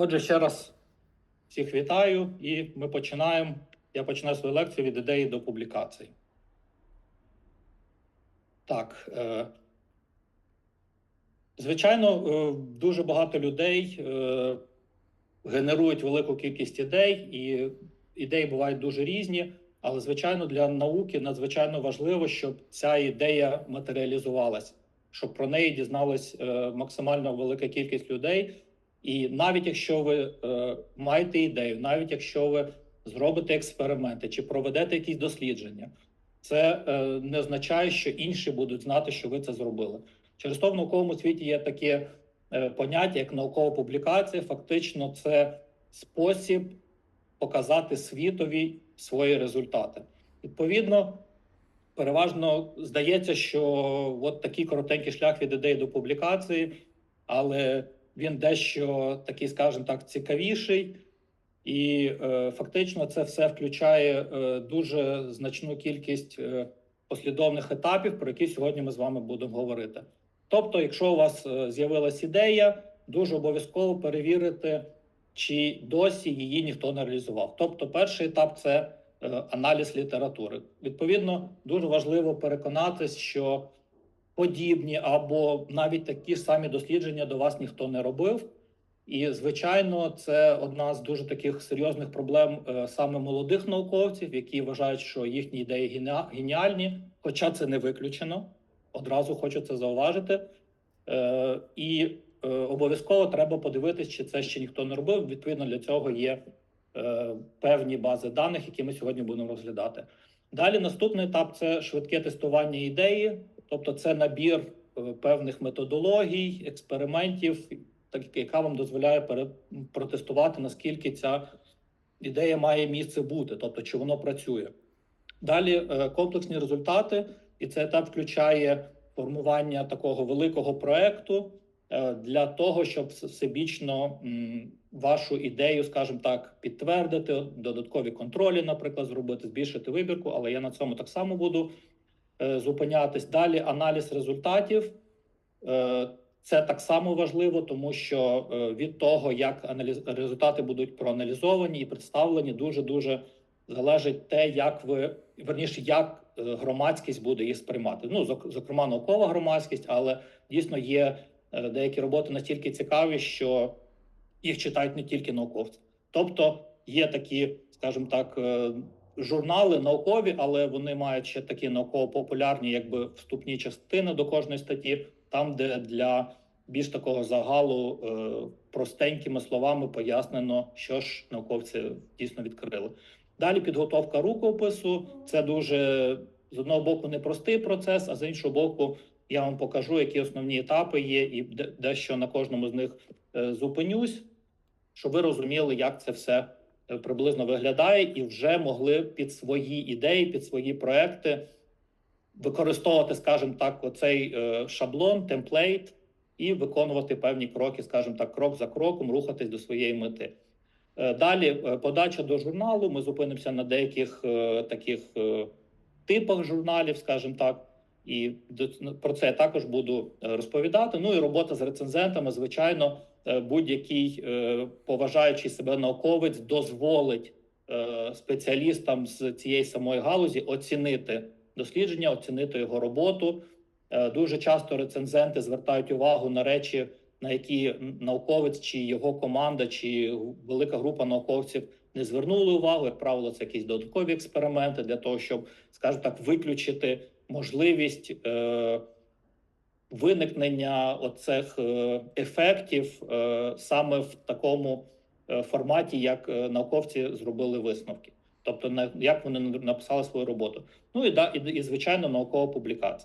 Отже, ще раз всіх вітаю, і ми починаємо. Я починаю свою лекцію від ідеї до публікацій. Так. Е, звичайно, е, дуже багато людей е, генерують велику кількість ідей, і ідеї бувають дуже різні. Але, звичайно, для науки надзвичайно важливо, щоб ця ідея матеріалізувалась, щоб про неї дізналась максимально велика кількість людей. І навіть якщо ви е, маєте ідею, навіть якщо ви зробите експерименти чи проведете якісь дослідження, це е, не означає, що інші будуть знати, що ви це зробили. Через то в науковому світі є таке е, поняття, як наукова публікація. Фактично, це спосіб показати світові свої результати. Відповідно, переважно здається, що от такий коротенький шлях від ідеї до публікації, але він дещо такий, скажімо так, цікавіший, і е, фактично це все включає е, дуже значну кількість е, послідовних етапів, про які сьогодні ми з вами будемо говорити. Тобто, якщо у вас е, з'явилась ідея, дуже обов'язково перевірити, чи досі її ніхто не реалізував. Тобто, перший етап це е, аналіз літератури. Відповідно, дуже важливо переконатись, що подібні або навіть такі самі дослідження до вас ніхто не робив. І, звичайно, це одна з дуже таких серйозних проблем е, саме молодих науковців, які вважають, що їхні ідеї геніальні, хоча це не виключено. Одразу хочу це зауважити. Е, і е, обов'язково треба подивитись, чи це ще ніхто не робив. Відповідно, для цього є певні бази даних, які ми сьогодні будемо розглядати. Далі наступний етап це швидке тестування ідеї, тобто це набір е, певних методологій, експериментів, так яка вам дозволяє протестувати, наскільки ця ідея має місце бути, тобто чи воно працює. Далі е, комплексні результати, і цей етап включає формування такого великого проекту е, для того, щоб всебічно вашу ідею, скажімо так, підтвердити, додаткові контролі, наприклад, зробити, збільшити вибірку, але я на цьому так само буду зупинятись. Далі аналіз результатів. Е, Це так само важливо, тому що е, від того, як аналіз... результати будуть проаналізовані і представлені, дуже дуже залежить те, як ви верніше, як е, громадськість буде їх сприймати. Ну зок- зокрема, наукова громадськість, але дійсно є е, деякі роботи настільки цікаві, що їх читають не тільки науковці. Тобто є такі, скажімо так, е, журнали наукові, але вони мають ще такі науково-популярні, якби вступні частини до кожної статті, там, де для більш такого загалу е, простенькими словами пояснено, що ж науковці дійсно відкрили. Далі підготовка рукопису це дуже з одного боку непростий процес, а з іншого боку, я вам покажу, які основні етапи є, і де- дещо на кожному з них е, зупинюсь, щоб ви розуміли, як це все приблизно виглядає, і вже могли під свої ідеї, під свої проекти використовувати, скажімо так, оцей е, шаблон, темплейт і виконувати певні кроки, скажімо так, крок за кроком, рухатись до своєї мети. Е, Далі е, подача до журналу. Ми зупинимося на деяких е, таких е, типах журналів, скажімо так, і ну, про це я також буду е, розповідати. Ну і робота з рецензентами, звичайно, е, будь-який е, поважаючий себе науковець дозволить спеціалістам з цієї самої галузі оцінити дослідження, оцінити його роботу. Дуже часто рецензенти звертають увагу на речі, на які науковець чи його команда, чи велика група науковців не звернули увагу. Як правило, це якісь додаткові експерименти для того, щоб, скажімо так, виключити можливість е, виникнення оцих е, ефектів е, саме в такому форматі, як науковці зробили висновки. Тобто, на як вони написали свою роботу. Ну і да, і звичайно, наукова публікація.